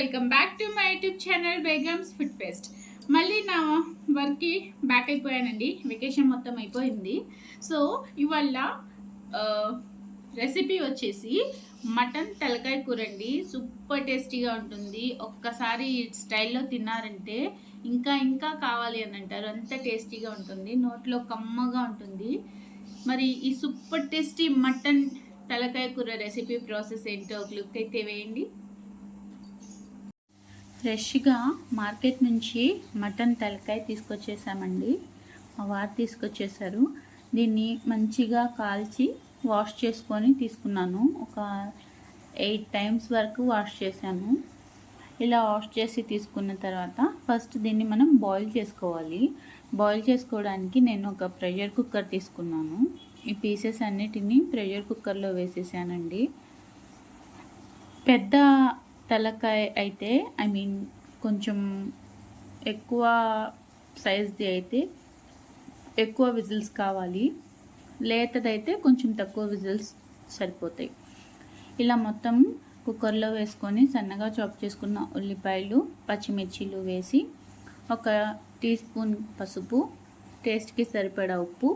Welcome back to my YouTube channel Begums food fest మళ్ళీ నా వర్క్కి బ్యాక్ అయిపోయానండి. వెకేషన్ మొత్తం అయిపోయింది. సో ఇవాళ రెసిపీ వచ్చేసి మటన్ తలకాయ కూర అండి. సూపర్ టేస్టీగా ఉంటుంది. ఒక్కసారి స్టైల్లో తిన్నారంటే ఇంకా ఇంకా కావాలి అని అంటారు. అంత టేస్టీగా ఉంటుంది. నోట్లో కమ్మగా ఉంటుంది. మరి ఈ సూపర్ టేస్టీ మటన్ తలకాయ కూర రెసిపీ ప్రాసెస్ ఏంటో ఒక లుక్ అయితే వేయండి. ఫ్రెష్గా మార్కెట్ నుంచి మటన్ తలకాయ తీసుకొచ్చేసామండి. మా వారు తీసుకొచ్చేసారు. దీన్ని మంచిగా కాల్చి వాష్ చేసుకొని తీసుకున్నాను. ఒక ఎయిట్ టైమ్స్ వరకు వాష్ చేశాను. ఇలా వాష్ చేసి తీసుకున్న తర్వాత ఫస్ట్ దీన్ని మనం బాయిల్ చేసుకోవాలి. బాయిల్ చేసుకోవడానికి నేను ఒక ప్రెషర్ కుక్కర్ తీసుకున్నాను. ఈ పీసెస్ అన్నిటినీ ప్రెషర్ కుక్కర్లో వేసేసానండి. పెద్ద తలకాయ అయితే ఐ మీన్ కొంచెం ఎక్కువ సైజ్ది అయితే ఎక్కువ విజిల్స్ కావాలి. లేతదైతే కొంచెం తక్కువ విజిల్స్ సరిపోతాయి. ఇలా మొత్తం కుక్కర్లో వేసుకొని సన్నగా చాప్ చేసుకున్న ఉల్లిపాయలు పచ్చిమిర్చీలు వేసి ఒక టీ స్పూన్ పసుపు టేస్ట్కి సరిపడా ఉప్పు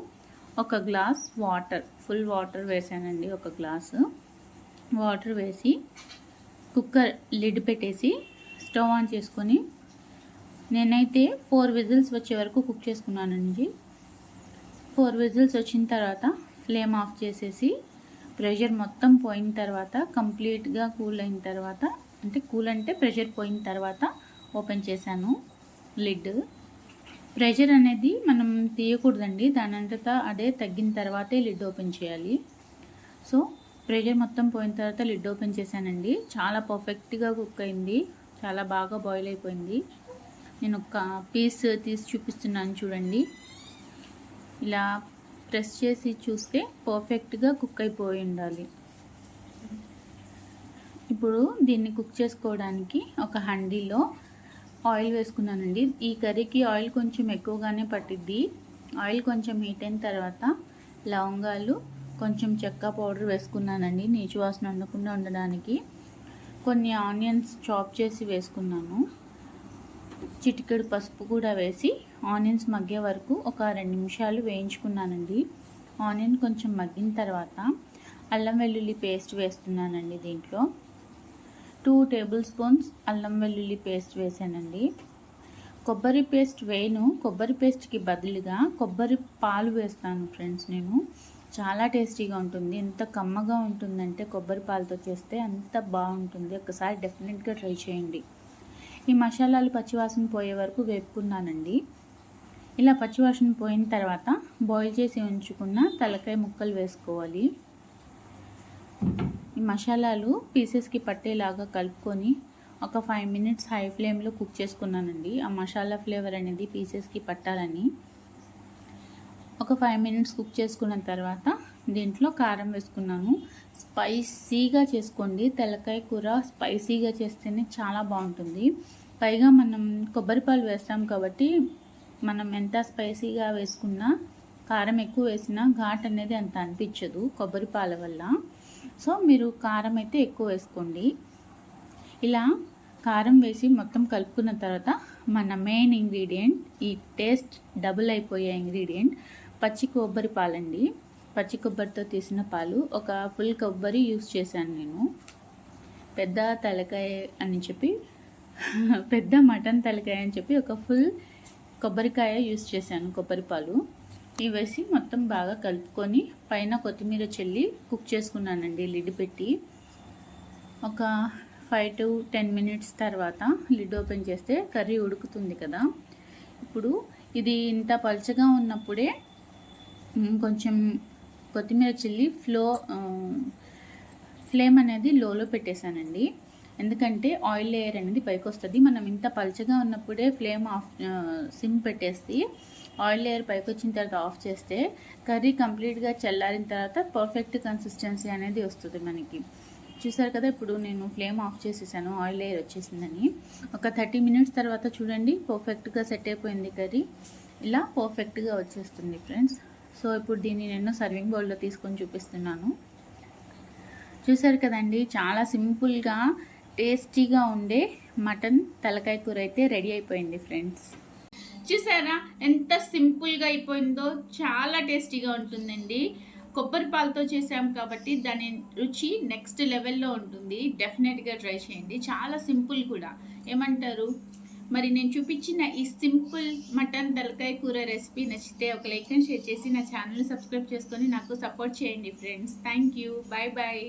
ఒక గ్లాస్ వాటర్ ఫుల్ వాటర్ వేసానండి ఒక గ్లాసు. వాటర్ వేసి కుక్కర్ లిడ్ పెట్టేసి స్టవ్ ఆన్ చేసుకొని నేనైతే ఫోర్ విజిల్స్ వచ్చే వరకు కుక్ చేసుకున్నానండి. ఫోర్ విజిల్స్ వచ్చిన తర్వాత ఫ్లేమ్ ఆఫ్ చేసేసి ప్రెషర్ మొత్తం పోయిన తర్వాత కంప్లీట్గా కూల్ అయిన తర్వాత అంటే కూల్ అంటే ప్రెషర్ పోయిన తర్వాత ఓపెన్ చేశాను లిడ్. ప్రెషర్ అనేది మనం తీయకూడదండి దాని అంతటా అదే తగ్గిన తర్వాతే లిడ్ ఓపెన్ చేయాలి. సో ప్రెషర్ మొత్తం పోయిన తర్వాత లిడ్ ఓపెన్ చేశానండి. చాలా పర్ఫెక్ట్గా కుక్ అయింది. చాలా బాగా బాయిల్ అయిపోయింది. నేను ఒక పీస్ తీసి చూపిస్తున్నాను చూడండి. ఇలా ప్రెస్ చేసి చూస్తే పర్ఫెక్ట్గా కుక్ అయిపోయి ఉండాలి. ఇప్పుడు దీన్ని కుక్ చేసుకోవడానికి ఒక హండీలో ఆయిల్ వేసుకున్నానండి. ఈ కర్రీకి ఆయిల్ కొంచెం ఎక్కువగానే పట్టిద్ది. ఆయిల్ కొంచెం హీట్ అయిన తర్వాత లవంగాలు కొంచెం చెక్క పౌడర్ వేసుకున్నానండి నీచు వాసన ఉండకుండా ఉండడానికి. కొన్ని ఆనియన్స్ చాప్ చేసి వేసుకున్నాను. చిటికెడు పసుపు కూడా వేసి ఆనియన్స్ మగ్గే వరకు ఒక రెండు నిమిషాలు వేయించుకున్నానండి. ఆనియన్ కొంచెం మగ్గిన తర్వాత అల్లం వెల్లుల్లి పేస్ట్ వేస్తున్నానండి దీంట్లో. టూ టేబుల్ స్పూన్స్ అల్లం వెల్లుల్లి పేస్ట్ వేసానండి. కొబ్బరి పేస్ట్ వేయను. కొబ్బరి పేస్ట్కి బదులుగా కొబ్బరి పాలు వేస్తాను ఫ్రెండ్స్ నేను. చాలా టేస్టీగా ఉంటుంది. ఎంత కమ్మగా ఉంటుందంటే కొబ్బరి పాలతో చేస్తే అంత బాగుంటుంది. ఒకసారి డెఫినెట్గా ట్రై చేయండి. ఈ మసాలాలు పచ్చివాసన పోయే వరకు వేపుకున్నానండి. ఇలా పచ్చివాసన పోయిన తర్వాత బాయిల్ చేసి ఉంచుకున్న తలకాయ ముక్కలు వేసుకోవాలి. ఈ మసాలాలు పీసెస్కి పట్టేలాగా కలుపుకొని ఒక ఫైవ్ మినిట్స్ హై ఫ్లేమ్లో కుక్ చేసుకున్నానండి. ఆ మసాలా ఫ్లేవర్ అనేది పీసెస్కి పట్టాలని. ఒక ఫైవ్ మినిట్స్ కుక్ చేసుకున్న తర్వాత దీంట్లో కారం వేసుకున్నాను. స్పైసీగా చేసుకోండి. తెల్లకాయ కూర స్పైసీగా చేస్తేనే చాలా బాగుంటుంది. పైగా మనం కొబ్బరిపాలు వేస్తాం కాబట్టి మనం ఎంత స్పైసీగా వేసుకున్నా కారం ఎక్కువ వేసినా ఘాట్ అనేది అంత అనిపించదు కొబ్బరిపాల వల్ల. సో మీరు కారం అయితే ఎక్కువ వేసుకోండి. ఇలా కారం వేసి మొత్తం కలుపుకున్న తర్వాత మన మెయిన్ ఇంగ్రీడియంట్ ఈ టేస్ట్ డబుల్ అయిపోయే ఇంగ్రీడియంట్ పచ్చి కొబ్బరి పాలండి. పచ్చి కొబ్బరితో తీసిన పాలు ఒక ఫుల్ కొబ్బరి యూస్ చేశాను నేను. పెద్ద తలకాయ అని చెప్పి పెద్ద మటన్ తలకాయ అని చెప్పి ఒక ఫుల్ కొబ్బరికాయ యూస్ చేశాను కొబ్బరి పాలు. ఇవి వేసి మొత్తం బాగా కలుపుకొని పైన కొత్తిమీర చెల్లి కుక్ చేసుకున్నానండి లిడ్ పెట్టి. ఒక ఫైవ్ టు టెన్ మినిట్స్ తర్వాత లిడ్ ఓపెన్ చేస్తే కర్రీ ఉడుకుతుంది కదా. ఇప్పుడు ఇది ఇంత పలుచగా ఉన్నప్పుడే కొంచెం కొత్తిమీర చిల్లి ఫ్లో ఫ్లేమ్ అనేది లోలో పెట్టేశానండి. ఎందుకంటే ఆయిల్ లేయర్ అనేది పైకి వస్తుంది మనం ఇంత పలచగా ఉన్నప్పుడే ఫ్లేమ్ ఆఫ్ సిమ్ పెట్టేసి ఆయిల్ లేయర్ పైకి వచ్చిన తర్వాత ఆఫ్ చేస్తే కర్రీ కంప్లీట్గా చల్లారిన తర్వాత పర్ఫెక్ట్ కన్సిస్టెన్సీ అనేది వస్తుంది మనకి. చూసారు కదా ఇప్పుడు నేను ఫ్లేమ్ ఆఫ్ చేసేసాను ఆయిల్ లేయర్ వచ్చేసిందని. ఒక థర్టీ మినిట్స్ తర్వాత చూడండి పర్ఫెక్ట్గా సెట్ అయిపోయింది కర్రీ. ఇలా పర్ఫెక్ట్గా వచ్చేస్తుంది ఫ్రెండ్స్. సో ఇప్పుడు దీన్ని నేను సర్వింగ్ బౌల్లో తీసుకొని చూపిస్తున్నాను. చూసారు కదండి చాలా సింపుల్గా టేస్టీగా ఉండే మటన్ తలకాయ కూర అయితే రెడీ అయిపోయింది ఫ్రెండ్స్ చూసారా ఎంత సింపుల్గా అయిపోయిందో చాలా టేస్టీగా ఉంటుందండి. కొబ్బరి పాలతో చేసాం కాబట్టి దాని రుచి నెక్స్ట్ లెవెల్లో ఉంటుంది. డెఫినెట్గా ట్రై చేయండి. చాలా సింపుల్ కూడా. ఏమంటారు? మరి నేను చూపించిన ఈ సింపుల్ మటన్ తలకాయ కూర రెసిపీ నచ్చితే ఒక లైక్ అండ్ షేర్ చేసి నా ఛానల్ సబ్స్క్రైబ్ చేసుకొని నాకు సపోర్ట్ చేయండి friends. Thank you. Bye bye.